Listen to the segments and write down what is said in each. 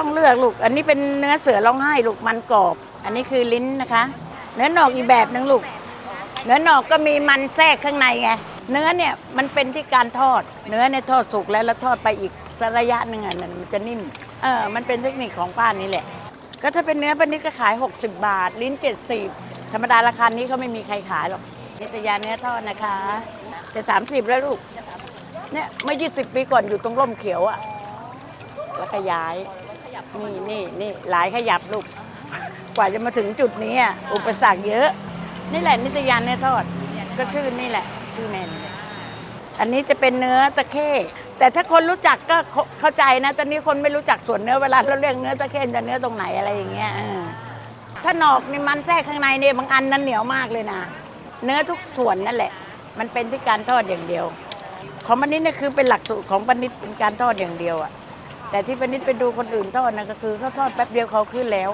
ต้องเลือกลูก อันนี้เป็นเนื้อเสือร้องไห้ลูกมันกรอบ อันนี้คือลิ้นนะคะ เนื้อหนอกอีกแบบหนึงลูก เนื้อหนอกก็มีมันแทรกข้างในไง เนื้อเนี่ยมันเป็นที่การทอด เนื้อเนี่ยทอดสุกแล้วแล้วทอดไปอีกสระยะหนึ่งอะมันจะนิ่ม เออ มันเป็นเทคนิคของป้านี่แหละ ก็ถ้าเป็นเนื้อปลานิดก็ขาย 60 บาท ลิ้น 70 ธรรมดาราคานี้เขาไม่มีใครขายหรอกนิตยาเนื้อทอดนะคะจะ30 แล้วลูก เนี่ยเมื่อ 20 ปีก่อนอยู่ตรงร่มเขียวอะแล้วก็ย้าย นี่นี่นี่หลายขยับลูก กว่าจะมาถึงจุดนี้อะอุปสรรคเยอะ นี่แหละนิตยานื้อทอด ก็ชื่อนี่แหละ ชื่อแมนอันนี้จะเป็นเนื้อตะเข้แต่ถ้าคนรู้จักก็เข้าเข้าใจนะตอนนี้คนไม่รู้จักส่วนเนื้อเวลาเราเรียกเนื้อตะเข้จะเนื้อตรงไหนอะไรอย่างเงี้ยเออถ้าหนอกนี่มันแทรกข้างในเนี่ยบางอันนั้นเหนียวมากเลยนะ เนื้อทุกส่วนนั่นแหละ มันเป็นที่การทอดอย่างเดียว ของปนิดเนี่ยคือเป็นหลักสูตรของปนิดเป็นการทอดอย่างเดียวอะ แต่ที่ปานิดไปดูคนอื่นทอดนะก็คือเขาทอดแป๊บเดียวเขาขึ้นแล้ว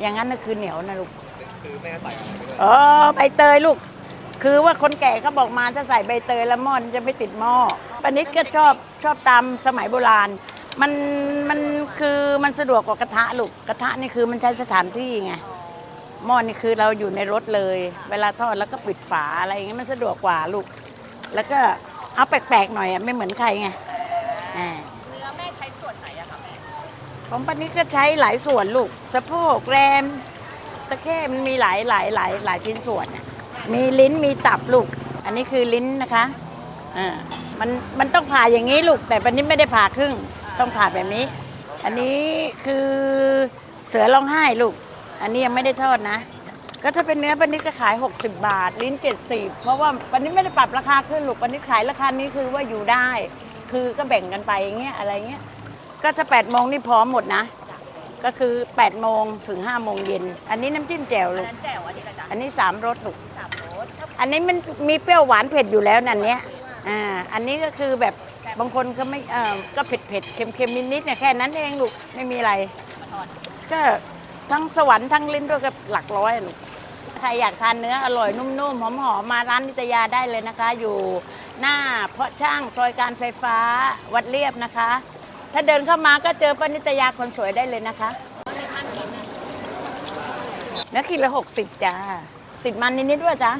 อย่างนั้นน่ะคือเหนียวนะลูกคือแม่ใส่อะไรไปด้วยอ๋อใบเตยลูก คือว่าคนแก่เขาบอกมาถ้าใส่ใบเตยแล้วหม้อนจะไม่ติดหม้อปานิดก็ชอบชอบตามสมัยโบราณ มันมันคือมันสะดวกกว่ากระทะลูกกระทะนี่คือมันใช้สถานที่ไงหม้อนี่คือเราอยู่ในรถเลย เวลาทอดแล้วก็ปิดฝาอะไรอย่างเงี้ยมันสะดวกกว่าลูก แล้วก็เอาแปลกๆหน่อยอะไม่เหมือนใครไงอ่าเนื้อแม่ใช้ ส่วนไหนอะคะแม่ของปานิดก็ใช้หลายส่วนลูก สะโพกแรม ตะเข้มันมีหลายหลายหลายหลายชิ้นส่วนน่ะมีลิ้นมีตับลูก อันนี้คือลิ้นนะคะอ่ามันมันต้องผ่าอย่างนี้ลูก แต่ปานิดไม่ได้ผ่าครึ่ง ต้องผ่าแบบนี้ อันนี้คือเสือร้องไห้ลูก อันนี้ยังไม่ได้ทอดนะ ก็ถ้าเป็นเนื้อปานิดก็ขาย 60 บาท ลิ้น 70 เพราะว่าปานิดไม่ได้ปรับราคาขึ้นลูกปานิดขายราคานี้คือว่าอยู่ได้ คือก็แบ่งกันไปอย่างเงี้ยอะไรเงี้ย ก็ถ้า8โมงนี่พร้อมหมดนะ ก็คือ8โมงถึง5โมงเย็น อันนี้น้ำจิ้มแจ่วอันลูกนั้นแจ่วอันนี้ละจ๊ะอันนี้3รสลูก สามรสอันนี้มันมีเปรี้ยวหวานเผ็ดอยู่แล้วนั่นเนี้ย อ่า อันนี้ก็คือแบบบางคนก็ไม่ เออก็เผ็ดเผ็ดเค็มเค็มนิดๆเนี่ยแค่นั้นเองลูก ไม่มีอะไร มาทอดก็ทั้งสวรรค์ทั้งลิ้นด้วยก็หลักร้อยอะลูก ใครอยากทานเนื้ออร่อยนุ่มๆหอมๆมาร้านนิตยาได้เลยนะคะ อยู่หน้าเพาะช่างซอยการไฟฟ้าวัดเรียบนะคะ ถ้าเดินเข้ามาก็เจอป้านิตยาคนสวยได้เลยนะคะนักขีดละหกสิบจ้าติดมันนิดๆด้วยจ้า